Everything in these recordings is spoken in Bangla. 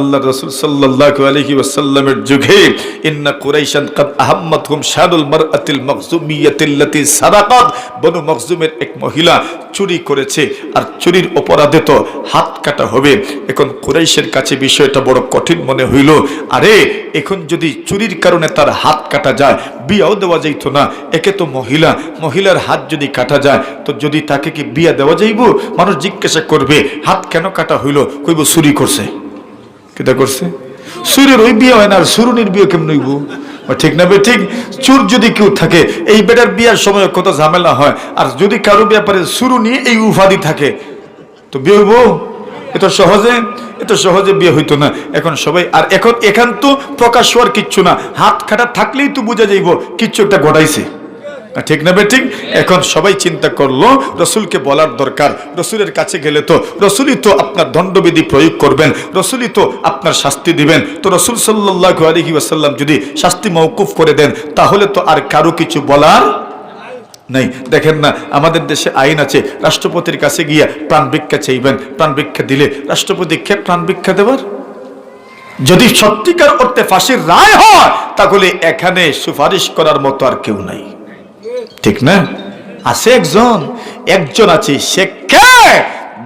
আল্লাহ সাল্লাল্লাহু আলাইহি ওয়াসাল্লামের যুগে, ইন্না কুরাইশান আহাম্মাতহুম মারআতিল সারাকাত বনু এক মহিলা চুরি করেছে আর চুরির অপরাধে তো হাত কাটা হবে। এখন কুরাইশের কাছে বিষয়টা বড় কঠিন মনে হইল। আরে, এখন যদি চুরির কারণে তার হাত কাটা যায়, বিয়াও দেওয়া যাইত না। একে তো মহিলা, মহিলার হাত যদি কাটা যায়, তো যদি তাকে কি বিয়া দেওয়া যাইব? মানুষ জিজ্ঞাসা করবে, হাত কেন কাটা হইল? কইব, চুরি করছে। কেটা করছে? সুরের ওই বিয়ে হয় না, আর সুরুনির বিয়ে কেমন হইব? ঠিক না ঠিক। চুর যদি কেউ থাকে, এই বেটার বিয়ার সময় কত ঝামেলা হয়, আর যদি কারও ব্যাপারে সুরুনি, এই উপাধি থাকে। তো বিয়ে হইব? এত সহজে এত সহজে বিয়ে হইতো না। এখন সবাই, আর এখন এখান তো প্রকাশ হওয়ার কিচ্ছু না। হাত খাটা থাকলেই তো বোঝা যাইব, কিচ্ছু একটা ঘটাইছে। ঠিক না বেঠিক? এখন সবাই চিন্তা করল, রসুলকে বলার দরকার। রসুলের কাছে গেলে তো, রসুলই তো আপনার দণ্ডবিধি প্রয়োগ করবেন, রসুলই তো আপনার শাস্তি দিবেন। তো রসুল সাল্লাহ আলহি ওয়াসাল্লাম যদি শাস্তি মৌকুফ করে দেন, তাহলে তো আর কারও কিছু বলার নেই। দেখেন না, আমাদের দেশে আইন আছে, রাষ্ট্রপতির কাছে গিয়া প্রাণ ভিক্ষা চাইবেন, প্রাণ ভিক্ষা দিলে রাষ্ট্রপতি কে প্রাণ ভিক্ষা দেবার? যদি সত্যিকার অর্থে ফাঁসির রায় হয়, তাহলে এখানে সুপারিশ করার মতো আর কেউ নাই। ঠিক না? আছে একজন একজন আছে সে কে?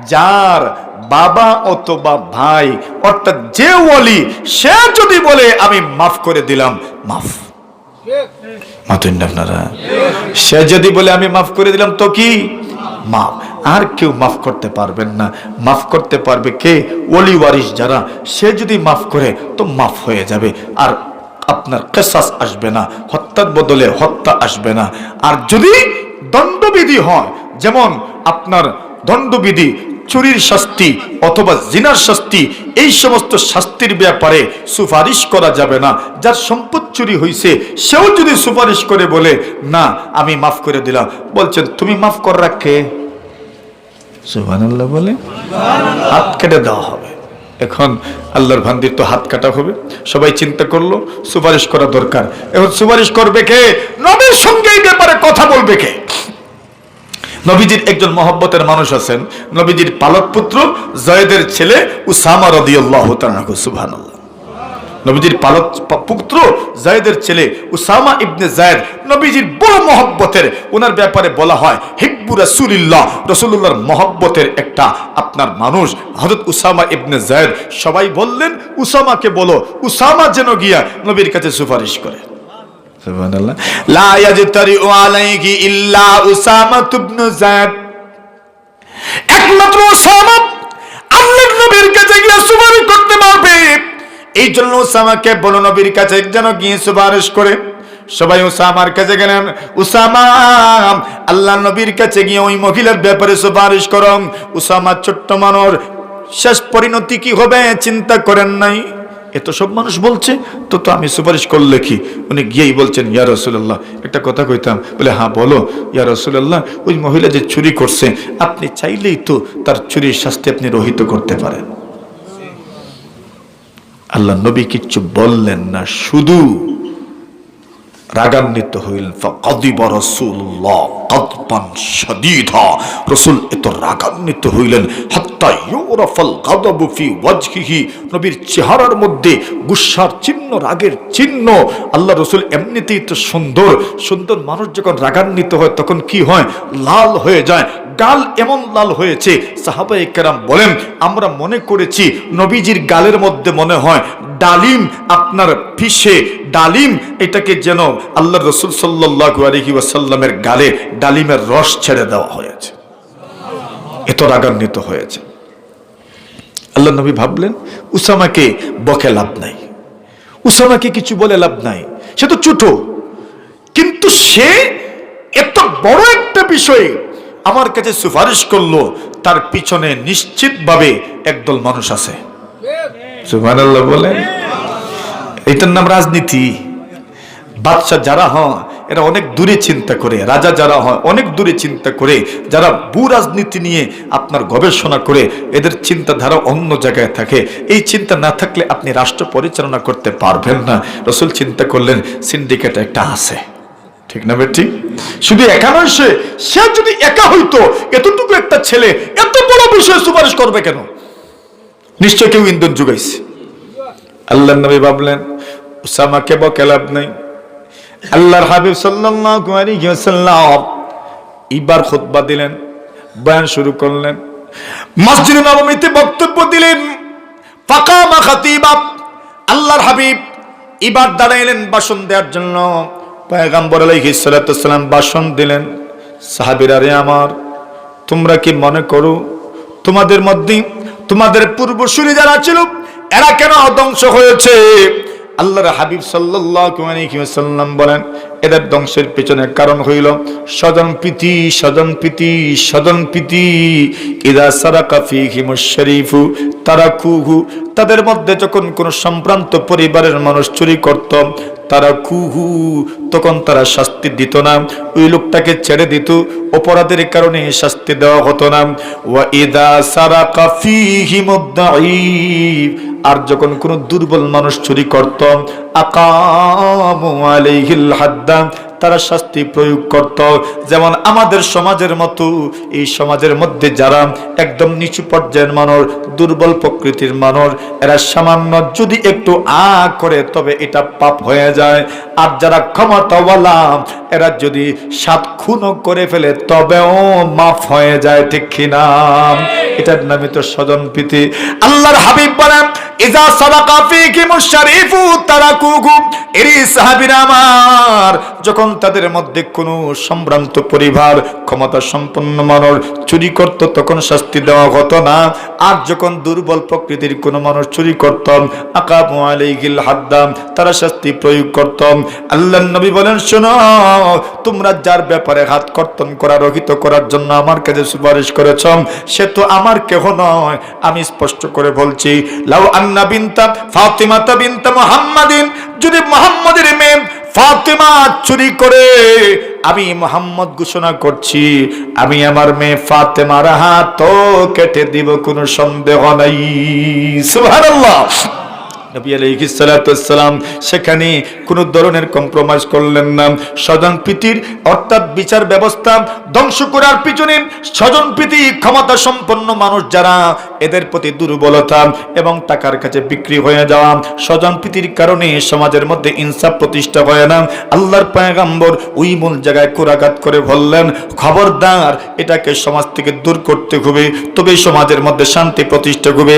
যার বাবা অথবা ভাই, অর্থাৎ যে ওলি, সে যদি বলে, আমি মাফ করে দিলাম, মাফ। আপনারা। সে যদি বলে, আমি মাফ করে দিলাম, তো কি? মাফ। আর কেউ মাফ করতে পারবেন না। মাফ করতে পারবে কে? ওলি ওয়ারিস যারা, সে যদি মাফ করে, তো মাফ হয়ে যাবে। আর আপনার কেসাস আসবে না, হত্যার বদলে হত্যা আসবে না। আর যদি দণ্ডবিধি হয়, যেমন আপনার দণ্ডবিধি, চুরির শাস্তি অথবা জিনার শাস্তি, এই সমস্ত শাস্তির ব্যাপারে সুপারিশ করা যাবে না। যার সম্পদ চুরি হয়েছে সেও যদি সুপারিশ করে বলে, না, আমি মাফ করে দিলাম। বলছেন, তুমি মাফ কর রাখে। সুবহানাল্লাহ বলে, হাত কেটে দেওয়া হবে। এখন আল্লাহর ভান্দির তো হাত কাটা হবে। সবাই চিন্তা করল, সুপারিশ করা দরকার। এখন সুপারিশ করবে কে? নবীর সঙ্গে এই ব্যাপারে কথা বলবে কে? নবীজির একজন মহব্বতের মানুষ আছেন, নবীজির পালক পুত্র জয়েদের ছেলে উসামা রদিয়াল্লাহ তাআলা সুবহানাল্লাহ। নবীজির পালক পুত্র জায়েদের ছেলে উসামা ইবনে জায়েদ নবীজির বড় মহব্বতের ওনার ব্যাপারে বলা হয় হিব্বু রাসূলিল্লাহ। রাসূলুল্লাহর মহব্বতের একটা আপনার মানুষ হযরত উসামা ইবনে জায়েদ। সবাই বললেন উসামাকে বলো উসামা যেন গিয়া নবীর কাছে সুপারিশ করে। সুবহানাল্লাহ। লা ইয়াজতারিউ আলাইহি ইল্লা উসামা ইবনে জায়েদ। একমাত্র উসামা আল্লাহর নবীর কাছে গিয়ে সুপারিশ করতে পারবে। এই জন্য উসামাকে বলো নবীর কাছে যেন গিয়ে সুপারিশ করে। সবাই উসামার কাছে গেলেন, উসামা, আল্লাহ নবীর কাছে গিয়ে ওই মহিলার ব্যাপারে সুপারিশ করম উসামা ছোট্ট মানুষ, শেষ পরিণতি কি হবে চিন্তা করেন নাই। এত সব মানুষ বলছে, তো তো আমি সুপারিশ করলে কি? উনি গিয়েই বলছেন, ইয়া রসুল্লাহ একটা কথা কইতাম। বলে হ্যাঁ বলো, ইয়া রসুল্লাহ ওই মহিলা যে চুরি করছে, আপনি চাইলেই তো তার চুরির শাস্তি আপনি রহিত করতে পারেন। আল্লাহ নবী কিচ্ছু বললেন না, শুধু রাগান্বিত হইলেন শাদীদা। এত রাগান্বিত হইলেন নবীর চেহারার মধ্যে গুসার চিহ্ন, রাগের চিহ্ন। আল্লাহ রসুল এমনিতেই তো সুন্দর সুন্দর মানুষ যখন রাগান্বিত হয় তখন কি হয়? লাল হয়ে যায় গাল এমন লাল হয়েছে সাহাবাই কেরাম বলেন, আমরা মনে করেছি নবীজির গালের মধ্যে মনে হয় ডালিম আপনার ফিসে ডালিম এটাকে যেন আল্লাহ রসুল সাল্লাহ আলহি ওয়াসাল্লামের গালে ডালিমের রস ছেড়ে দেওয়া হয়েছে। এত রাগান্বিত হয়েছে। আল্লাহ নবী ভাবলেন, উসামাকে বকে লাভ নাই। উসামাকে কিছু বলে লাভ নাই। সে তো ছোট, কিন্তু সে এত বড় একটা বিষয়ে আমার কাছে সুপারিশ করল তার পিছনে নিশ্চিতভাবে একদল মানুষ আছে। বলেন এটার নাম রাজনীতি। বাদশাহ যারা হয় এরা অনেক দূরে চিন্তা করে। রাজা যারা হয় অনেক দূরে চিন্তা করে। যারা ভূ রাজনীতি নিয়ে আপনার গবেষণা করে এদের চিন্তাধারা অন্য জায়গায় থাকে। এই চিন্তা না থাকলে আপনি রাষ্ট্র পরিচালনা করতে পারবেন না। রসুল চিন্তা করলেন সিন্ডিকেট একটা আছে। ঠিক না ঠিক শুধু একা নয়, সে সে যদি একা হইতো, এতটুকু একটা ছেলে, এত বড় বিষয়ে সুপারিশ করবে কেন? নিশ্চয় কেউ ইন্ধন যোগাইছে। আল্লাহ নবী ভাবলেন উসামাকে বকে লাভ নেই? আল্লাহর হাবিব ওয়াসাল্লাম ইবার খুতবা দিলেন, বয়ান শুরু করলেন। মসজিদ নবমীতে বক্তব্য দিলেন, ফাকামা খাতিবা। আল্লাহর হাবিব ইবার দাঁড়াইলেন বাসন দেওয়ার জন্য। পয়গাম্বর সালাম ভাষণ দিলেন, সাহাবীরা রে আমার, তোমরা কি মনে করো, তোমাদের মধ্যে, তোমাদের পূর্বসূরি যারা ছিল, এরা কেন ধ্বংস হয়েছে? আল্লাহর হাবিব ওয়াসাল্লাম বলেন, এদের ধ্বংসের পেছনে কারণ হইল, স্বজন প্রীতি স্বজন প্রীতি স্বজন প্রীতি। ইদা সারাকা ফিহিমুশ শরীফু, তারাকুহু। তাদের মধ্যে যখন কোন সম্ভ্রান্ত পরিবারের মানুষ চুরি করত তারা কুহু, তখন তারা শাস্তি দিত না। ওই লোকটাকে ছেড়ে দিত। অপরাধের কারণে শাস্তি দেওয়া হতো না। ওয়া ইদা কাফি ফিহিমুদ্দাঈফ আর যখন কোনো দুর্বল মানুষ চুরি করত, আকামু আলাইহিল হাদ্দা তারা শাস্তি প্রয়োগ করত। যেমন আমাদের সমাজের মতো, এই সমাজের মধ্যে যারা একদম নিচু পর্যায়ের মানুষ, দুর্বল প্রকৃতির মানুষ, এরা সামান্য যদি একটু আ করে, তবে এটা পাপ হয়ে যায়। আর যারা ক্ষমতাওয়ালা এরা যদি সাত খুনও করে ফেলে, তবেও মাফ হয়ে যায়, ঠিক কিনা এটার নামই তো স্বজন প্রীতি। আল্লাহর হাবিব বলেন, ইজা সাদাকা এরি সাহাবীরা আমার, যখন তাদের মধ্যে কোনো সম্ভ্রান্ত পরিবার ক্ষমতা সম্পন্ন মানুষ চুরি করত, তখন শাস্তি দেওয়া হতো না। আর যখন দুর্বল প্রকৃতির কোনো মানুষ চুরি করত আকাবু আলাইহিল হাদ্দাম, তারা শাস্তি প্রয়োগ করত। আল্লাহ নবী বলেন, শোনো তোমরা যার ব্যাপারে হাত কর্তন করা, রহিত করার জন্য আমার কাছে সুপারিশ করেছ, সে তো আমার কেহ নয়। আমি স্পষ্ট করে বলছি, লাউ আন্না বিনতা ফাতিমাতা বিনতা মুহাম্মাদিন, যদি মুহাম্মাদের মেয়ে ফাতেমা চুরি করে, আমি মোহাম্মদ ঘোষণা করছি, আমি আমার মেয়ে ফাতেমার হাত কেটে দিব, কোনো সন্দেহ নাই। সুবহানাল্লাহ। নবী আলাইহিস সালাতু সেখানে কোনো ধরনের কম্প্রোমাইজ করলেন না। স্বজন প্রীতির, অর্থাৎ বিচার ব্যবস্থা ধ্বংস করার পিছনে স্বজন প্রীতি ক্ষমতা সম্পন্ন মানুষ যারা, এদের প্রতি দুর্বলতা এবং টাকার কাছে বিক্রি হয়ে যাওয়া স্বজন প্রীতির কারণে সমাজের মধ্যে ইনসাফ প্রতিষ্ঠা হয় না। আল্লাহর পায়গাম্বর ওই মূল জায়গায় কোরাঘাত করে বললেন, খবরদার, এটাকে সমাজ থেকে দূর করতে হবে তবে সমাজের মধ্যে শান্তি প্রতিষ্ঠা হবে।